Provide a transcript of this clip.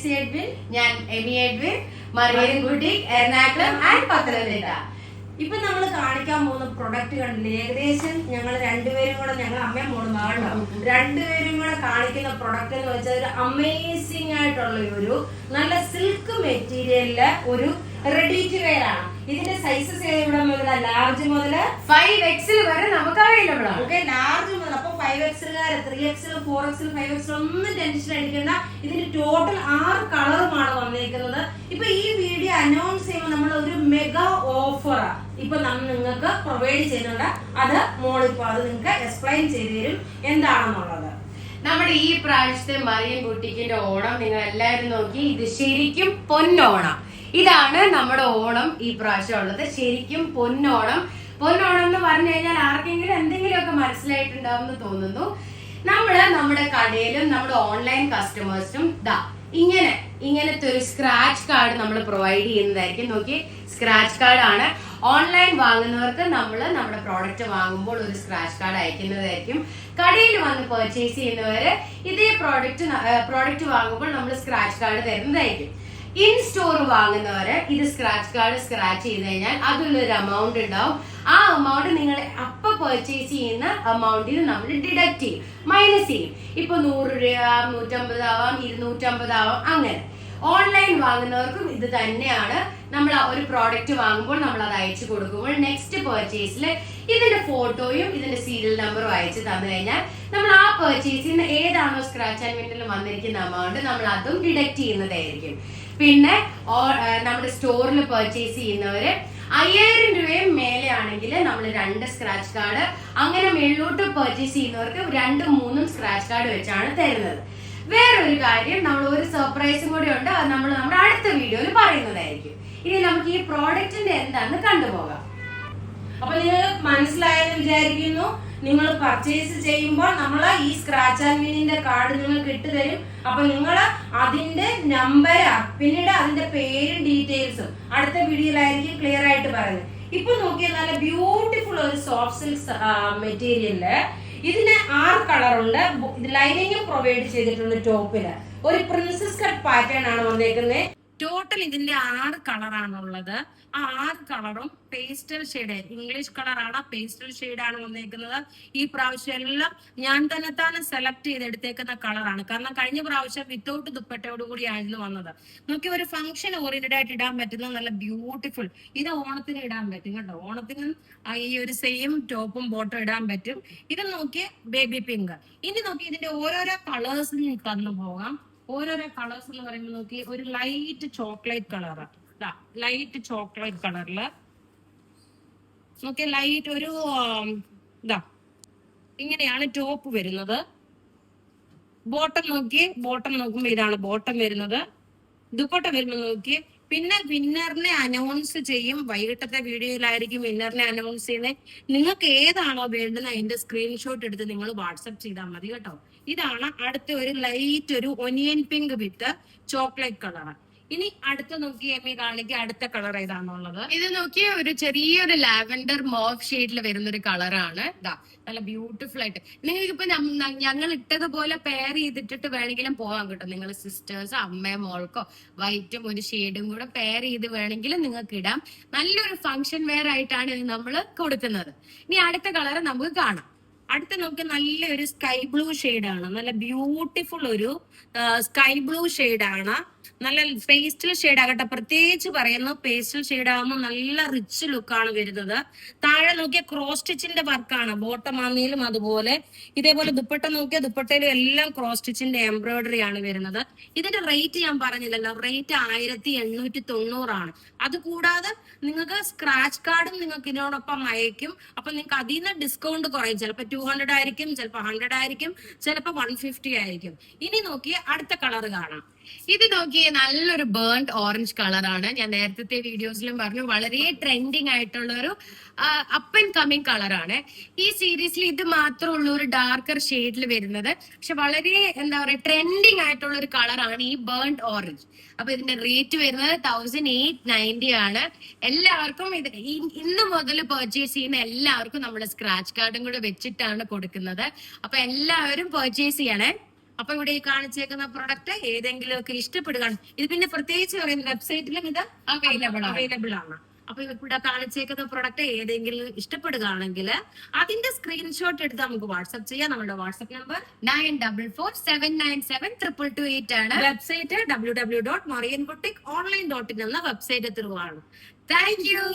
Mercy Edwin ഞാൻ Amy Edwin മറിയൻ കുട്ടി Ernakulam and Pathanamthitta ഇപ്പൊ നമ്മൾ കാണിക്കാൻ പോകുന്ന പ്രൊഡക്റ്റ് കണ്ടില്ലേ? ഏകദേശം ഞങ്ങൾ രണ്ടുപേരും കൂടെ ഞങ്ങൾ അമ്മയും മോളും ആണോ രണ്ടുപേരും കൂടെ കാണിക്കുന്ന പ്രൊഡക്റ്റ് എന്ന് വെച്ചാൽ ഒരു അമേസിംഗ് ആയിട്ടുള്ള ഒരു നല്ല സിൽക്ക് മെറ്റീരിയലിൽ ഒരു റെഡി ടു വെയർ ആണ്. ഇതിന്റെ സൈസസ് ഇവിടെ മുതല ലാർജ് മുതൽ ഫൈവ് എക്സിൽ വരെ നമുക്ക് അവൈലബിൾ ആണ് ഓക്കെ ലാർജ് മുതൽ അപ്പൊ five എക്സിലുകാര് three XL four XL five XL ഒന്നും ടെൻഷൻ അടിക്കണ്ട. ഇതിന്റെ ടോട്ടൽ ആറ് കളറുമാണ് വന്നിരിക്കുന്നത്. ഇപ്പൊ ഈ വീഡിയോ അനൗൺസ് ചെയ്യുമ്പോൾ നമ്മൾ ഒരു മെഗാ ഓഫർ ഇപ്പൊ നമ്മൾ നിങ്ങൾക്ക് പ്രൊവൈഡ് ചെയ്യുന്നുണ്ട്. അത് മോളിപ്പോ അത് നിങ്ങൾക്ക് എക്സ്പ്ലെയിൻ ചെയ്തു തരും. എന്താണെന്നുള്ളത്? നമ്മുടെ ഈ പ്രാവശ്യത്തെ മറിയം ബുട്ടിക്കിന്റെ ഓണം നിങ്ങൾ എല്ലാവരും നോക്കി. ഇത് ശരിക്കും പൊന്നോണം. ഇതാണ് നമ്മുടെ ഓണം ഈ പ്രാവശ്യം ഉള്ളത്. ശരിക്കും പൊന്നോണം. പൊന്നോണം എന്ന് പറഞ്ഞു കഴിഞ്ഞാൽ ആർക്കെങ്കിലും എന്തെങ്കിലുമൊക്കെ മനസ്സിലായിട്ടുണ്ടാവും എന്ന് തോന്നുന്നു. നമ്മൾ നമ്മുടെ കടയിലും നമ്മുടെ ഓൺലൈൻ കസ്റ്റമേഴ്സും ദാ ഇങ്ങനെ ഇങ്ങനത്തെ ഒരു സ്ക്രാച്ച് കാർഡ് നമ്മൾ പ്രൊവൈഡ് ചെയ്യുന്നതായിരിക്കും. നോക്കി സ്ക്രാച്ച് കാർഡ് ആണ്. ഓൺലൈൻ വാങ്ങുന്നവർക്ക് നമ്മൾ നമ്മുടെ പ്രോഡക്റ്റ് വാങ്ങുമ്പോൾ ഒരു സ്ക്രാച്ച് കാർഡ് അയക്കുന്നതായിരിക്കും. കടയിൽ വന്ന് പർച്ചേസ് ചെയ്യുന്നവര് ഇതേ പ്രോഡക്റ്റ് പ്രോഡക്റ്റ് വാങ്ങുമ്പോൾ നമ്മൾ സ്ക്രാച്ച് കാർഡ് തരുന്നതായിരിക്കും. ഇൻ സ്റ്റോർ വാങ്ങുന്നവര് ഇത് സ്ക്രാച്ച് കാർഡ് സ്ക്രാച്ച് ചെയ്ത് കഴിഞ്ഞാൽ അതിലൊരു എമൗണ്ട് ഉണ്ടാവും. ആ എമൗണ്ട് നിങ്ങൾ അപ്പൊ പെർച്ചേസ് ചെയ്യുന്ന എമൗണ്ടിൽ നമ്മൾ ഡിഡക്ട് ചെയ്യും. മൈനസ് ചെയ്യും. ഇപ്പൊ നൂറ് രൂപ നൂറ്റമ്പതാവാം ഇരുന്നൂറ്റമ്പതാവാം അങ്ങനെ. ഓൺലൈൻ വാങ്ങുന്നവർക്കും ഇത് തന്നെയാണ്. നമ്മൾ ഒരു പ്രോഡക്റ്റ് വാങ്ങുമ്പോൾ നമ്മൾ അത് അയച്ചു കൊടുക്കുമ്പോൾ നെക്സ്റ്റ് പെർച്ചേസിൽ ഇതിന്റെ ഫോട്ടോയും ഇതിന്റെ സീരിയൽ നമ്പറും അയച്ചു തന്നു കഴിഞ്ഞാൽ നമ്മൾ ആ പർച്ചേസിന് ഏതാണോ സ്ക്രാച്ച് ആൻഡ് വന്നിരിക്കുന്ന എമൗണ്ട് നമ്മൾ അതും ഡിഡക്ട് ചെയ്യുന്നതായിരിക്കും. പിന്നെ നമ്മുടെ സ്റ്റോറിൽ പർച്ചേസ് ചെയ്യുന്നവര് അയ്യായിരം രൂപയും മേലെ ആണെങ്കിൽ നമ്മൾ രണ്ട് സ്ക്രാച്ച് കാർഡ് അങ്ങനെ മേളിലോട്ട് പർച്ചേസ് ചെയ്യുന്നവർക്ക് രണ്ടും മൂന്നും സ്ക്രാച്ച് കാർഡ് വെച്ചാണ് തരുന്നത്. വേറൊരു കാര്യം നമ്മൾ ഒരു സർപ്രൈസും കൂടി ഉണ്ട് അത് നമ്മൾ നമ്മുടെ അടുത്ത വീഡിയോയിൽ പറയുന്നതായിരിക്കും. ഇനി നമുക്ക് ഈ പ്രോഡക്റ്റിന്റെ എന്താണെന്ന് കണ്ടുപോകാം. അപ്പൊ നിങ്ങൾ മനസ്സിലായെന്ന് വിചാരിക്കുന്നു. നിങ്ങൾ പർച്ചേസ് ചെയ്യുമ്പോൾ നമ്മൾ ഈ സ്ക്രാച്ച് ആൻഡ് വിനിന്റെ കാർഡ് നിങ്ങൾക്ക് ഇട്ട് തരും. അപ്പൊ നിങ്ങൾ അതിന്റെ നമ്പർ പിന്നീട് അതിന്റെ പേരും ഡീറ്റെയിൽസും അടുത്ത വീഡിയോയിലായിരിക്കും ക്ലിയർ ആയിട്ട് പറയുന്നത്. ഇപ്പൊ നോക്കിയാൽ നല്ല ബ്യൂട്ടിഫുൾ ഒരു സോഫ്റ്റ് സിൽക്ക് മെറ്റീരിയലിൽ ഇതിന് ആറ് കളറുണ്ട് ലൈനിങ്ങും പ്രൊവൈഡ് ചെയ്തിട്ടുണ്ട് ടോപ്പിൽ ഒരു പ്രിൻസസ് കട്ട് പാറ്റേൺ ആണ് വന്നേക്കുന്നത് ടോട്ടൽ ഇതിന്റെ ആറ് കളറാണുള്ളത് ആ ആറ് കളറും പേസ്റ്റൽ ഷെയ്ഡ് ഇംഗ്ലീഷ് കളറാണ് പേസ്റ്റൽ ഷെയ്ഡാണ് വന്നേക്കുന്നത്. ഈ പ്രാവശ്യം എല്ലാം ഞാൻ തന്നെ തന്നെ സെലക്ട് ചെയ്തെടുത്തേക്കുന്ന കളറാണ് കാരണം കഴിഞ്ഞ പ്രാവശ്യം വിത്തൗട്ട് ദുപ്പട്ടയോട് കൂടിയായിരുന്നു വന്നത്. നമുക്ക് ഒരു ഫംഗ്ഷൻ ഓറിയന്റഡ് ആയിട്ട് ഇടാൻ പറ്റുന്ന നല്ല ബ്യൂട്ടിഫുൾ ഇത് ഓണത്തിന് ഇടാൻ പറ്റും കേട്ടോ. ഓണത്തിന് ഈ ഒരു സെയിം ടോപ്പും ബോട്ടും ഇടാൻ പറ്റും. ഇത് നോക്കി ബേബി പിങ്ക് ഇനി നോക്കി ഇതിന്റെ ഓരോരോ കളേഴ്സ് തന്നു പോകാം. ഓരോരോ കളേഴ്സ് എന്ന് പറയുമ്പോൾ നോക്കി ഒരു light chocolate colour light chocolate കളറിൽ നോക്കി ലൈറ്റ് ഒരു ഇതാ ഇങ്ങനെയാണ് ടോപ്പ് വരുന്നത്. ബോട്ടം നോക്കി ബോട്ടം നോക്കുമ്പോൾ ഇതാണ് ബോട്ടം വരുന്നത്. ദുപ്പട്ട വരുമ്പോൾ നോക്കി പിന്നെ വിന്നറിനെ അനൗൺസ് ചെയ്യും. വൈകിട്ടത്തെ വീഡിയോയിലായിരിക്കും വിന്നറിനെ അനൗൺസ് ചെയ്യുന്നത്. നിങ്ങൾക്ക് ഏതാണോ വേണ്ടുന്നത് അതിന്റെ സ്ക്രീൻഷോട്ട് എടുത്ത് നിങ്ങൾ വാട്സപ്പ് ചെയ്താൽ മതി കേട്ടോ. ഇതാണ് അടുത്ത ഒരു ലൈറ്റ് ഒരു onion pink with chocolate colour ഇനി അടുത്ത നോക്കി എമ്മി കാണിക്ക് അടുത്ത കളർ ഏതാണുള്ളത് ഇത് നോക്കിയ ഒരു ചെറിയൊരു ലാവൻഡർ മോഫ് ഷെയ്ഡിൽ വരുന്ന ഒരു കളറാണ് ഇതാ നല്ല ബ്യൂട്ടിഫുൾ ആയിട്ട്. നിങ്ങൾക്ക് ഇപ്പൊ ഞങ്ങൾ ഇട്ടതുപോലെ പെയർ ചെയ്തിട്ടിട്ട് വേണമെങ്കിലും പോകാൻ കിട്ടും. നിങ്ങൾ സിസ്റ്റേഴ്സ് അമ്മേ മോൾക്കോ വൈറ്റും ഒരു ഷെയ്ഡും കൂടെ പെയർ ചെയ്ത് വേണമെങ്കിലും നിങ്ങൾക്ക് ഇടാം. നല്ലൊരു ഫങ്ഷൻ വെയർ ആയിട്ടാണ് ഇത് നമ്മൾ കൊടുക്കുന്നത്. ഇനി അടുത്ത കളർ നമുക്ക് കാണാം. അടുത്ത നമുക്ക് നല്ലൊരു സ്കൈ ബ്ലൂ ആണ്. നല്ല ബ്യൂട്ടിഫുൾ ഒരു സ്കൈ ബ്ലൂ ആണ്. നല്ല പേസ്റ്റൽ ഷെയ്ഡ് ആകട്ടെ. പ്രത്യേകിച്ച് പറയുന്നു പേസ്റ്റൽ ഷെയ്ഡ് ആകുമ്പോൾ നല്ല റിച്ച് ലുക്കാണ് വരുന്നത്. താഴെ നോക്കിയ ക്രോസ് സ്റ്റിച്ചിന്റെ വർക്കാണ് ബോട്ടം ആണെങ്കിലും അതുപോലെ. ഇതേപോലെ ദുപ്പട്ട നോക്കിയ ദുപ്പട്ടയിലും എല്ലാം ക്രോസ് സ്റ്റിച്ചിന്റെ എംബ്രോയിഡറി ആണ് വരുന്നത്. ഇതിന്റെ റേറ്റ് ഞാൻ പറഞ്ഞില്ലല്ലോ. റേറ്റ് ആയിരത്തി എണ്ണൂറ്റി തൊണ്ണൂറാണ് അത് കൂടാതെ നിങ്ങൾക്ക് സ്ക്രാച്ച് കാർഡും നിങ്ങൾക്ക് ഇതിനോടൊപ്പം അയക്കും അപ്പൊ നിങ്ങൾക്ക് അതിൽ നിന്ന് ഡിസ്കൗണ്ട് കുറയും. ചിലപ്പോൾ ടു ഹൺഡ്രഡ് ആയിരിക്കും ചിലപ്പോൾ ഹൺഡ്രഡ് ആയിരിക്കും ചിലപ്പോൾ വൺ ഫിഫ്റ്റി ആയിരിക്കും. ഇനി നോക്കി അടുത്ത കളർ കാണാം. ഇത് നോക്കിയേ നല്ലൊരു ബേൺഡ് ഓറഞ്ച് കളറാണ് ഞാൻ നേരത്തെ വീഡിയോസിലും പറഞ്ഞു വളരെ ട്രെൻഡിങ് ആയിട്ടുള്ള ഒരു അപ്പ് ആൻഡ് കമ്മിങ് കളറാണ് ഈ സീരീസിൽ ഇത് മാത്രമുള്ള ഒരു ഡാർക്കർ ഷെയ്ഡിൽ വരുന്നത്. പക്ഷെ വളരെ എന്താ പറയുക ട്രെൻഡിങ് ആയിട്ടുള്ള ഒരു കളറാണ് ഈ ബേൺഡ് ഓറഞ്ച് അപ്പൊ ഇതിന്റെ റേറ്റ് വരുന്നത് തൗസൻഡ് എയ്റ്റ് നയന്റി ആണ്. എല്ലാവർക്കും ഇത് ഇന്ന് മുതൽ പെർച്ചേസ് ചെയ്യുന്ന എല്ലാവർക്കും നമ്മുടെ സ്ക്രാച്ച് കാർഡും കൂടെ വെച്ചിട്ടാണ് കൊടുക്കുന്നത്. അപ്പൊ എല്ലാവരും പെർച്ചേസ് ചെയ്യണേ. അപ്പൊ ഇവിടെ ഈ കാണിച്ചേക്കുന്ന പ്രൊഡക്റ്റ് ഏതെങ്കിലും ഒക്കെ ഇഷ്ടപ്പെടുകയാണ്. ഇത് പിന്നെ പ്രത്യേകിച്ച് പറയുന്ന വെബ്സൈറ്റിലും ഇത് അവൈലബിൾ അവൈലബിൾ ആണ്. അപ്പൊ ഇവിടെ കാണിച്ചേക്കുന്ന പ്രൊഡക്റ്റ് ഏതെങ്കിലും ഇഷ്ടപ്പെടുകയാണെങ്കിൽ അതിന്റെ സ്ക്രീൻഷോട്ട് എടുത്ത് നമുക്ക് വാട്സ്ആപ്പ് ചെയ്യാം. നമ്മുടെ WhatsApp number nine double four seven nine seven triple two eight ആണ്. Website W W dot Moriyan boutique online dot in എന്ന വെബ്സൈറ്റ് ആണ്. Thank you